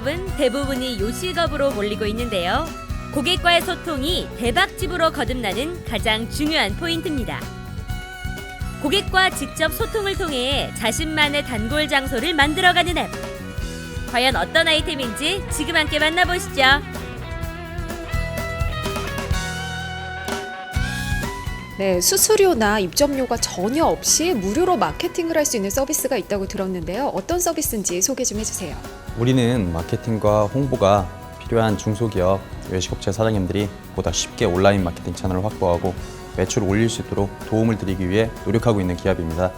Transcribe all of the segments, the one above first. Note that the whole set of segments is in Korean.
사업은 대부분이 요식업으로 몰리고 있는데요. 고객과의 소통이 대박집으로 거듭나는 가장 중요한 포인트입니다. 고객과 직접 소통을 통해 자신만의 단골 장소를 만들어가는 앱. 과연 어떤 아이템인지 지금 함께 만나보시죠. 네, 수수료나 입점료가 전혀 없이 무료로 마케팅을 할 수 있는 서비스가 있다고 들었는데요. 어떤 서비스인지 소개 좀 해주세요. 우리는 마케팅과 홍보가 필요한 중소기업 외식업체 사장님들이 보다 쉽게 온라인 마케팅 채널을 확보하고 매출을 올릴 수 있도록 도움을 드리기 위해 노력하고 있는 기업입니다.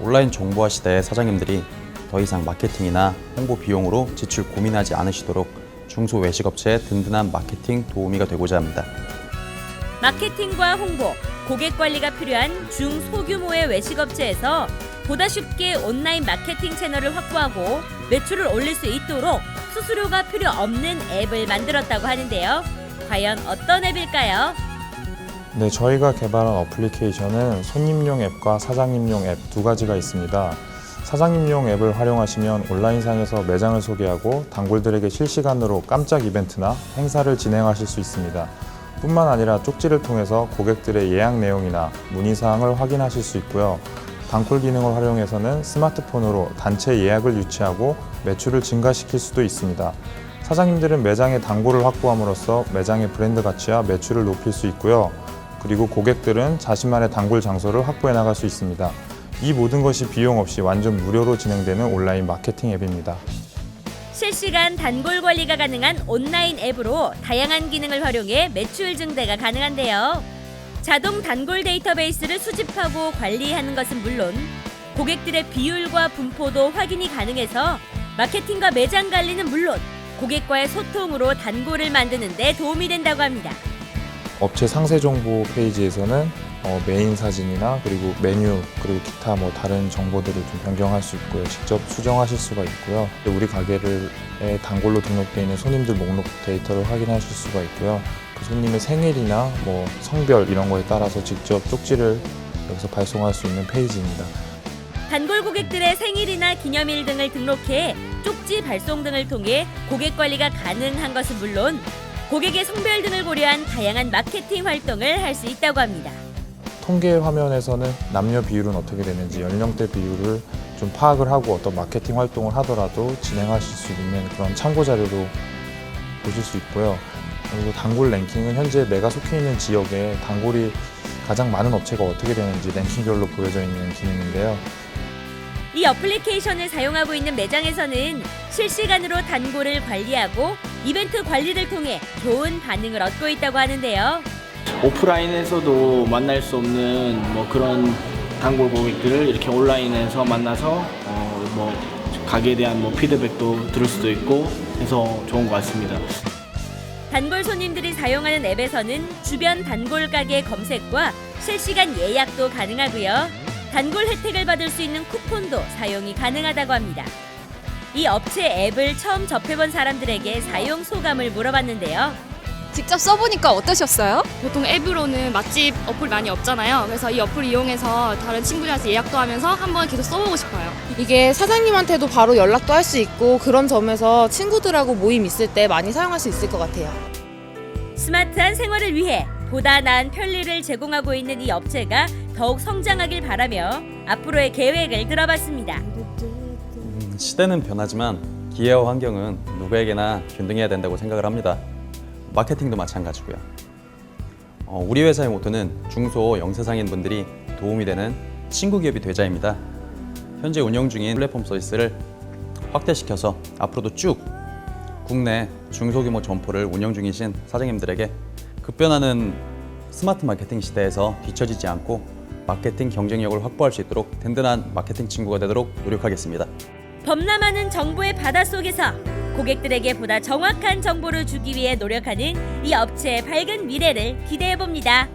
온라인 정보화 시대의 사장님들이 더 이상 마케팅이나 홍보 비용으로 지출 고민하지 않으시도록 중소 외식업체의 든든한 마케팅 도우미가 되고자 합니다. 마케팅과 홍보, 고객 관리가 필요한 중소규모의 외식업체에서 보다 쉽게 온라인 마케팅 채널을 확보하고 매출을 올릴 수 있도록 수수료가 필요 없는 앱을 만들었다고 하는데요. 과연 어떤 앱일까요? 네, 저희가 개발한 어플리케이션은 손님용 앱과 사장님용 앱 두 가지가 있습니다. 사장님용 앱을 활용하시면 온라인상에서 매장을 소개하고 단골들에게 실시간으로 깜짝 이벤트나 행사를 진행하실 수 있습니다. 뿐만 아니라 쪽지를 통해서 고객들의 예약 내용이나 문의 사항을 확인하실 수 있고요. 단골 기능을 활용해서는 스마트폰으로 단체 예약을 유치하고 매출을 증가시킬 수도 있습니다. 사장님들은 매장의 단골을 확보함으로써 매장의 브랜드 가치와 매출을 높일 수 있고요. 그리고 고객들은 자신만의 단골 장소를 확보해 나갈 수 있습니다. 이 모든 것이 비용 없이 완전 무료로 진행되는 온라인 마케팅 앱입니다. 실시간 단골 관리가 가능한 온라인 앱으로 다양한 기능을 활용해 매출 증대가 가능한데요. 자동 단골 데이터베이스를 수집하고 관리하는 것은 물론 고객들의 비율과 분포도 확인이 가능해서 마케팅과 매장 관리는 물론 고객과의 소통으로 단골을 만드는 데 도움이 된다고 합니다. 업체 상세 정보 페이지에서는 어, 메인 사진이나 그리고 메뉴 그리고 기타 뭐 다른 정보들을 좀 변경할 수 있고요. 직접 수정하실 수가 있고요. 우리 가게를 에 단골로 등록되어 있는 손님들 목록 데이터를 확인하실 수가 있고요. 그 손님의 생일이나 뭐 성별 이런 거에 따라서 직접 쪽지를 여기서 발송할 수 있는 페이지입니다. 단골 고객들의 생일이나 기념일 등을 등록해 쪽지 발송 등을 통해 고객 관리가 가능한 것은 물론 고객의 성별 등을 고려한 다양한 마케팅 활동을 할 수 있다고 합니다. 통계 화면에서는 남녀 비율은 어떻게 되는지 연령대 비율을 좀 파악을 하고 어떤 마케팅 활동을 하더라도 진행하실 수 있는 그런 참고 자료로 보실 수 있고요. 그리고 단골 랭킹은 현재 내가 속해 있는 지역에 단골이 가장 많은 업체가 어떻게 되는지 랭킹별로 보여져 있는 기능인데요. 이 어플리케이션을 사용하고 있는 매장에서는 실시간으로 단골을 관리하고 이벤트 관리를 통해 좋은 반응을 얻고 있다고 하는데요. 오프라인에서도 만날 수 없는 뭐 그런 단골 고객들을 이렇게 온라인에서 만나서 어 뭐 가게에 대한 뭐 피드백도 들을 수도 있고 해서 좋은 것 같습니다. 단골 손님들이 사용하는 앱에서는 주변 단골 가게 검색과 실시간 예약도 가능하고요. 단골 혜택을 받을 수 있는 쿠폰도 사용이 가능하다고 합니다. 이 업체 앱을 처음 접해본 사람들에게 사용 소감을 물어봤는데요. 직접 써보니까 어떠셨어요? 보통 앱으로는 맛집 어플 많이 없잖아요. 그래서 이 어플 이용해서 다른 친구들한테 예약도 하면서 한번 계속 써보고 싶어요. 이게 사장님한테도 바로 연락도 할 수 있고 그런 점에서 친구들하고 모임 있을 때 많이 사용할 수 있을 것 같아요. 스마트한 생활을 위해 보다 나은 편리를 제공하고 있는 이 업체가 더욱 성장하길 바라며 앞으로의 계획을 들어봤습니다. 음, 시대는 변하지만 기회와 환경은 누구에게나 균등해야 된다고 생각을 합니다. 마케팅도 마찬가지고요. 어, 우리 회사의 모토는 중소 영세상인 분들이 도움이 되는 친구 기업이 되자입니다. 현재 운영 중인 플랫폼 서비스를 확대시켜서 앞으로도 쭉 국내 중소규모 점포를 운영 중이신 사장님들에게 급변하는 스마트 마케팅 시대에서 뒤처지지 않고 마케팅 경쟁력을 확보할 수 있도록 든든한 마케팅 친구가 되도록 노력하겠습니다. 범람하는 정보의 바다 속에서 고객들에게 보다 정확한 정보를 주기 위해 노력하는 이 업체의 밝은 미래를 기대해 봅니다.